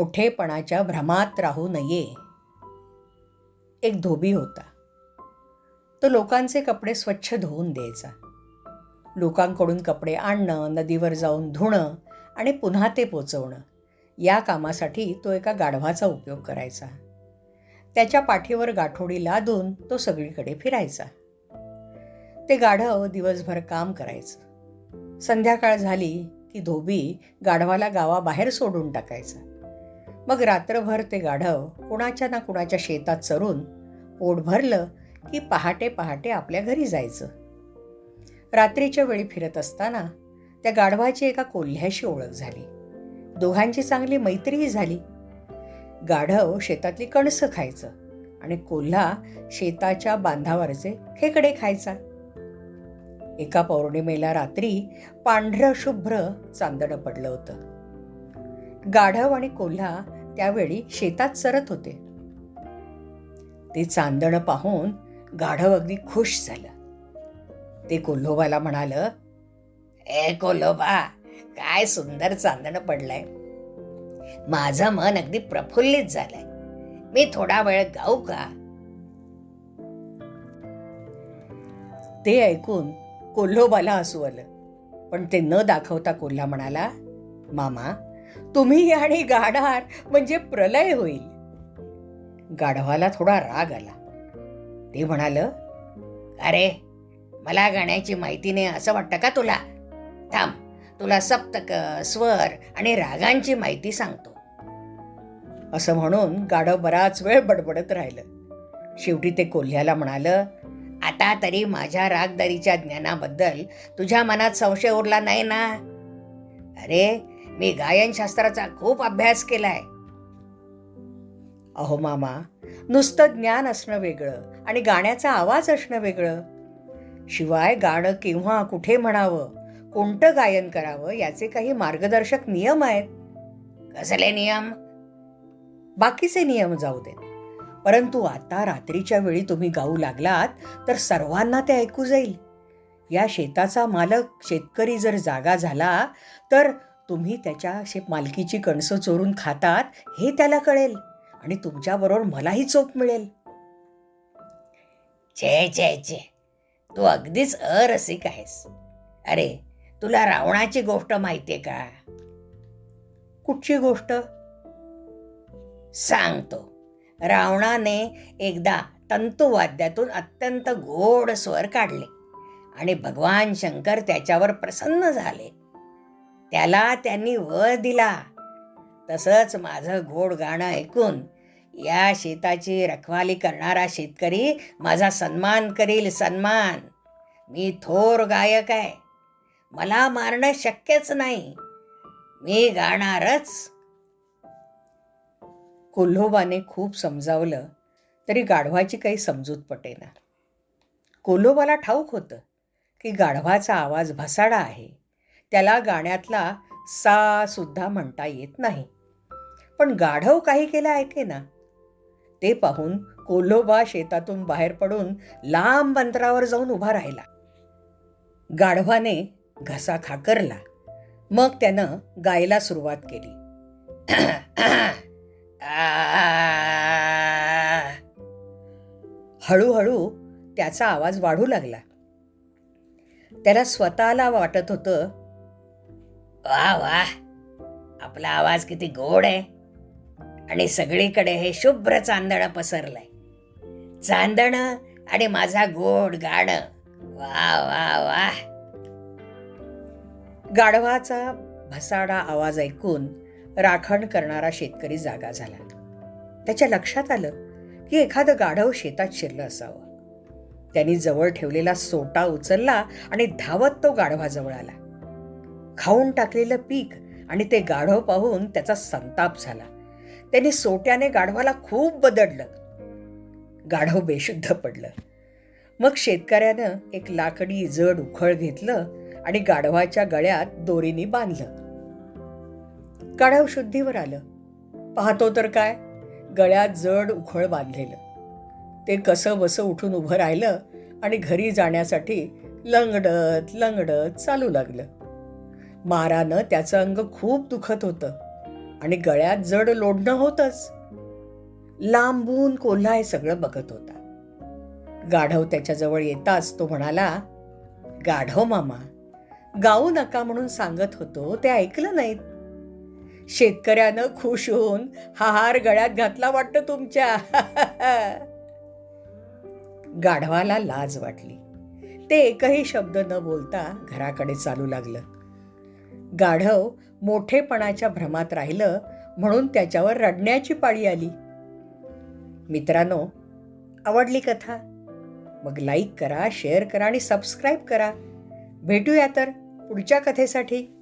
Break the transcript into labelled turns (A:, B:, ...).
A: मोठेपणाच्या भ्रमात राहू नये. एक धोबी होता. तो लोकांचे कपडे स्वच्छ धुवून द्यायचा. लोकांकडून कपडे आणणं नदीवर जाऊन धुणं आणि पुन्हा ते पोचवणं या कामासाठी तो एका गाढवाचा उपयोग करायचा. त्याच्या पाठीवर गाठोडी लादून तो सगळीकडे फिरायचा. ते गाढव दिवसभर काम करायचं. संध्याकाळ झाली की धोबी गाढवाला गावाबाहेर सोडून टाकायचा. मग रात्रभर ते गाढव कुणाच्या ना कुणाच्या शेतात चरून पोट भरलं की पहाटे पहाटे आपल्या घरी जायचं. रात्रीच्या वेळी फिरत असताना त्या गाढवाची एका कोल्ह्याशी ओळख झाली. दोघांची चांगली मैत्रीही झाली. गाढव शेतातली कणसं खायचं आणि कोल्हा शेताच्या बांधावरचे खेकडे खायचा. एका पौर्णिमेला रात्री पांढरं शुभ्र चांदणं पडलं होतं. गाढव आणि कोल्हा त्यावेळी शेतात चरत होते. ते चांदणं पाहून गाढव अगदी खुश झालं. ते कोल्होबाला म्हणालं ए कोल्होबा काय सुंदर चांदणं पडलंय. माझं मन अगदी प्रफुल्लित झालंय. मी थोडा वेळ गाऊ का? ते ऐकून कोल्होबाला हसू आलं. पण ते न दाखवता कोल्हा म्हणाला मामा तुम्ही आणि गाढार म्हणजे प्रलय होईल. गाढवाला थोडा राग आला. ते म्हणाल अरे मला गाण्याची माहिती नाही असं वाटतं का तुला? थांब तुला सप्तक स्वर आणि रागांची माहिती सांगतो. असं म्हणून गाढव बराच वेळ बडबडत राहिलं. शेवटी ते कोल्ह्याला म्हणालं आता तरी माझ्या रागदारीच्या ज्ञानाबद्दल तुझ्या मनात संशय उरला नाही ना? अरे मी गायनशास्त्राचा खूप अभ्यास केलाय. अहो मामा नुसतं ज्ञान असणं वेगळं आणि गाण्याचा आवाज असणं वेगळं. शिवाय गाणं केव्हा कुठे म्हणावं कोणतं गायन करावं याचे काही मार्गदर्शक नियम आहेत. कसले नियम? बाकीचे नियम जाऊ देत. परंतु आता रात्रीच्या वेळी तुम्ही गाऊ लागलात तर सर्वांना ते ऐकू जाईल. या शेताचा मालक शेतकरी जर जागा झाला तर तुम्ही त्याच्या शे मालकीची कणसं चोरून खातात हे त्याला कळेल आणि तुमच्याबरोबर मलाही चोप मिळेल. छे छे छे. तू अगदीच अरसिक आहेस. अरे तुला रावणाची गोष्ट माहितीये का? कुठची गोष्ट? सांगतो. रावणाने एकदा तंतुवाद्यातून अत्यंत गोड स्वर काढले आणि भगवान शंकर त्याच्यावर प्रसन्न झाले. त्याला त्यांनी वर दिला. तसंच माझं गोड गाणं ऐकून या शेताची रखवाली करणारा शेतकरी माझा सन्मान करील सन्मान. मी थोर गायक आहे. मला मारणं शक्यच नाही. मी गाणारच. कोल्होबाने खूप समजावलं तरी गाढवाची काही समजूत पटेना. कोल्होबाला ठाऊक होतं की गाढवाचा आवाज भसाडा आहे. त्याला गाण्यातला सा सुद्धा म्हणता येत नाही. पण गाढव काही केलं ऐके ना? ते पाहून कोल्होबा शेतातून बाहेर पडून लांब अंतरावर जाऊन उभा राहिला. गाढवाने घसा खाकरला. मग त्यानं गायला सुरुवात केली. हळूहळू त्याचा आवाज वाढू लागला. त्याला स्वतःला वाटत होतं वा वा. आपला आवाज किती गोड आहे. आणि सगळीकडे हे शुभ्र चांदणं पसरलंय. चांदणं आणि माझा गोड गाणं. वा वा वा. गाढवाचा भसाडा आवाज ऐकून राखण करणारा शेतकरी जागा झाला. त्याच्या लक्षात आलं की एखादं गाढव शेतात शिरलं असावं. त्यांनी जवळ ठेवलेला सोटा उचलला आणि धावत तो गाढवाजवळ आला. खाऊन टाकलेलं पीक आणि ते गाढव पाहून त्याचा संताप झाला. त्याने सोट्याने गाढवाला खूप बदडलं. गाढव बेशुद्ध पडलं. मग शेतकऱ्यानं एक लाकडी जड उखळ घेतलं आणि गाढवाच्या गळ्यात दोरीने बांधलं. गाढव शुद्धीवर आलं. पाहतो तर काय? गळ्यात जड उखळ बांधलेलं. ते कसं बसं उठून उभं राहिलं आणि घरी जाण्यासाठी लंगडत लंगडत चालू लागलं. मारानं त्याचं अंग खूप दुखत होतं आणि गळ्यात जड लोढणं होतंच. लांबून कोल्हा हे सगळं बघत होता. गाढव त्याच्याजवळ येताच तो म्हणाला गाढव मामा गाऊ नका म्हणून सांगत होतो ते ऐकलं नाहीत. शेतकऱ्यानं खुश होऊन हा हार गळ्यात घातला वाटतं तुमच्या. गाढवाला लाज वाटली. ते एकही शब्द न बोलता घराकडे चालू लागलं. गाढव मोठेपणाच्या भ्रमात राहिलं म्हणून त्याच्यावर रडण्याची पाळी आली. मित्रांनो आवडली कथा? मग लाईक करा शेअर करा आणि सबस्क्राईब करा. भेटूया तर पुढच्या कथेसाठी.